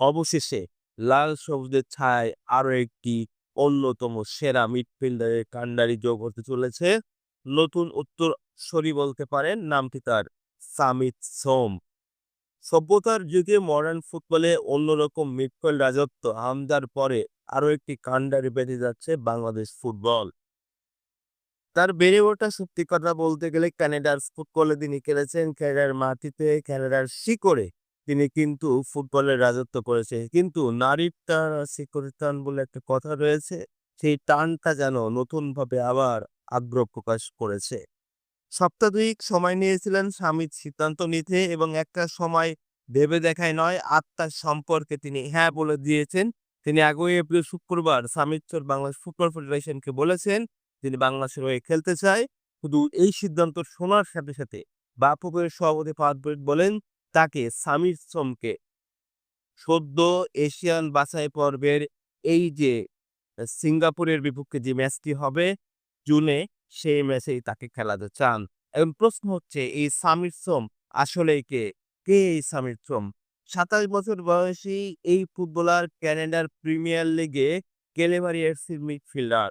অবশেষে লাল সবুজের ছায় আরও একটি অন্যতম সেরা মিডফিল্ডারের কাণ্ডারি যোগ হতে চলেছে। নতুন উত্তর সরি বলতে পারেন, নামটি তার সামিত সোম। সভ্যতার যুগে মডার্ন ফুটবলে অন্যরকম মিডফিল্ড রাজত্ব হামদার পরে আরও একটি কাণ্ডারি বেঁধে যাচ্ছে বাংলাদেশ ফুটবল তার বেড়ে ওঠা সত্যি কথা বলতে গেলে ক্যানাডার ফুটবলে তিনি খেলেছেন ক্যানাডার মাটিতে ক্যানাডার শিকড়ে। তিনি কিন্তু ফুটবলের রাজত্ব করেছে। কিন্তু নারীর টান আর বলে একটা কথা রয়েছে, সেই টানটা যেন নতুনভাবে আবার আগ্রহ প্রকাশ করেছে। সপ্তাহ দুয়েক সময় নিয়েছিলেন স্বামীর সিদ্ধান্ত নিতে এবং একটা সময় ভেবে দেখায় নয়, আত্মার সম্পর্কে তিনি হ্যাঁ বলে দিয়েছেন। তিনি আগামী এপ্রিল, শুক্রবার সামিচ্চর বাংলাদেশ ফুটবল ফেডারেশনকে বলেছেন, তিনি বাংলাদেশের হয়ে খেলতে চায়। শুধু এই সিদ্ধান্ত শোনার সাথে সাথে বাফুফের সভাপতি ফাদবরিদ বলেন তাকে সামির সোমকে সদ্য এশিয়ান বাছাই পর্বের এই যে সিঙ্গাপুরের বিপক্ষে যে ম্যাচটি হবে জুনে, সেই ম্যাচেই তাকে খেলাতে চান। এখন প্রশ্ন হচ্ছে, এই সামির সোম আসলে কে? কে এই সামির সোম সাতাশ বছর বয়সী এই ফুটবলার ক্যানাডার প্রিমিয়ার লিগে কেলেভারি এফসির মিডফিল্ডার।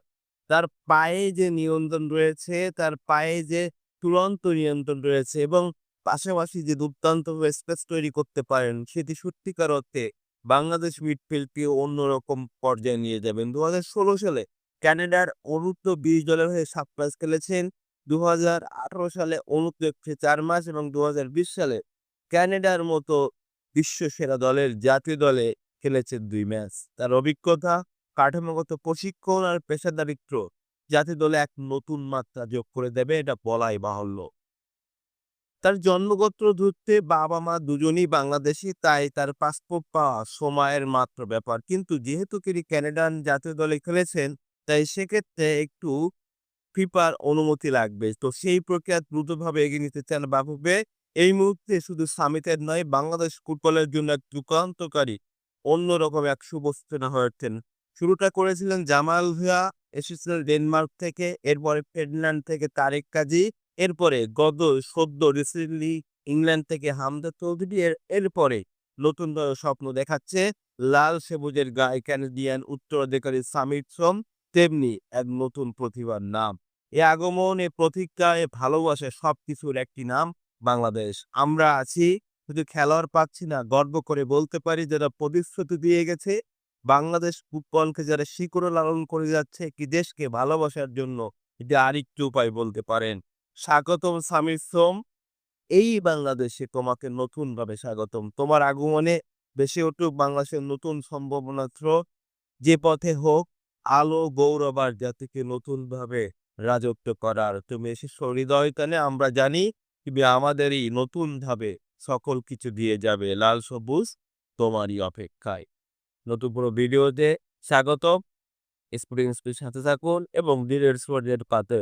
তার পায়ে যে নিয়ন্ত্রণ রয়েছে, তার পায়ে যে চূড়ান্ত নিয়ন্ত্রণ রয়েছে এবং পাশাপাশি যে দুর্দান্ত স্পেস তৈরি করতে পারেন, সেটি সত্যিকার অর্থে বাংলাদেশ মিডফিল্ডকে অন্যরকম পর্যায়ে নিয়ে যাবেন। দু হাজার ষোলো সালে ক্যানাডার অনূর্ধ্ব বিশ দলের হয়ে সাত ম্যাচ খেলেছেন। দুহাজার আঠারো সালে অনূর্ধ্ব একশো চার মাস এবং দু হাজার বিশ সালে ক্যানাডার মতো বিশ্ব সেরা দলের জাতীয় দলে খেলেছেন দুই ম্যাচ। তার অভিজ্ঞতা, কাঠামোগত প্রশিক্ষণ আর পেশাদারিত্ব জাতীয় দলে এক নতুন মাত্রা যোগ করে দেবে, এটা বলাই বাহুল্য। তার জন্মগত ধরতে বাবা মা দুজনই বাংলাদেশি, তাই তার পাসপোর্ট পাওয়া সময়ের মাত্র ব্যাপার। কিন্তু যেহেতু তিনি ক্যানাডান জাতীয় দলে খেলেছেন, তাই সেক্ষেত্রে একটু ফিফার অনুমতি লাগবে। তো সেই প্রক্রিয়া দ্রুতভাবে এগিয়ে নিতে চান বাফুফে। এই মুহূর্তে শুধু সামিতের নয়, বাংলাদেশ ফুটবলের জন্য এক যুগান্তকারী অন্যরকম এক শুভসূচনা হয়ে ওঠেন শুরুটা করেছিলেন জামাল ভুয়া এসেছিলেন ডেনমার্ক থেকে, এরপরে ফেডল্যান্ড থেকে তারেক কাজী এরপরে গত সদ্য রিসেন্টলি ইংল্যান্ড থেকে হামদা চৌধুরী এর, এরপরে নতুন স্বপ্ন দেখাচ্ছে। লাল সবুজের গায়ে ক্যানাডিয়ান উত্তরাধিকারী সামির সোম তেমনি এক নতুন প্রতিভার নাম। এ আগমন, এ প্রতীক্ষা এ ভালোবাসা সবকিছুর একটি নাম বাংলাদেশ। আমরা আছি, শুধু খেলোয়াড় পাচ্ছি না, গর্ব করে বলতে পারি যারা প্রতিশ্রুতি দিয়ে গেছে, বাংলাদেশ ফুটবলকে যারা শিকড় লালন করে যাচ্ছে কি দেশকে ভালোবাসার জন্য এটা আরেকটু উপায় বলতে পারেন। স্বাগতম সামির সোম এই বাংলাদেশে তোমাকে নতুন ভাবে স্বাগতম। তোমার আগমনে বেশি উঠুক বাংলাদেশের নতুন সম্ভাবনা স্রোত যে পথে হোক, আলো, গৌরব আর জাতিকে নতুন ভাবে রাজত্ব করার। তুমি এসেছ হৃদয় টানে আমরা জানি তুমি আমাদেরই নতুন ভাবে সকল কিছু দিয়ে যাবে। লাল সবুজ, তোমারই অপেক্ষায়। নতুন পুরো ভিডিওতে স্বাগতম। স্পোর্টিং সাথে থাকুন এবং ডিরের পাতে।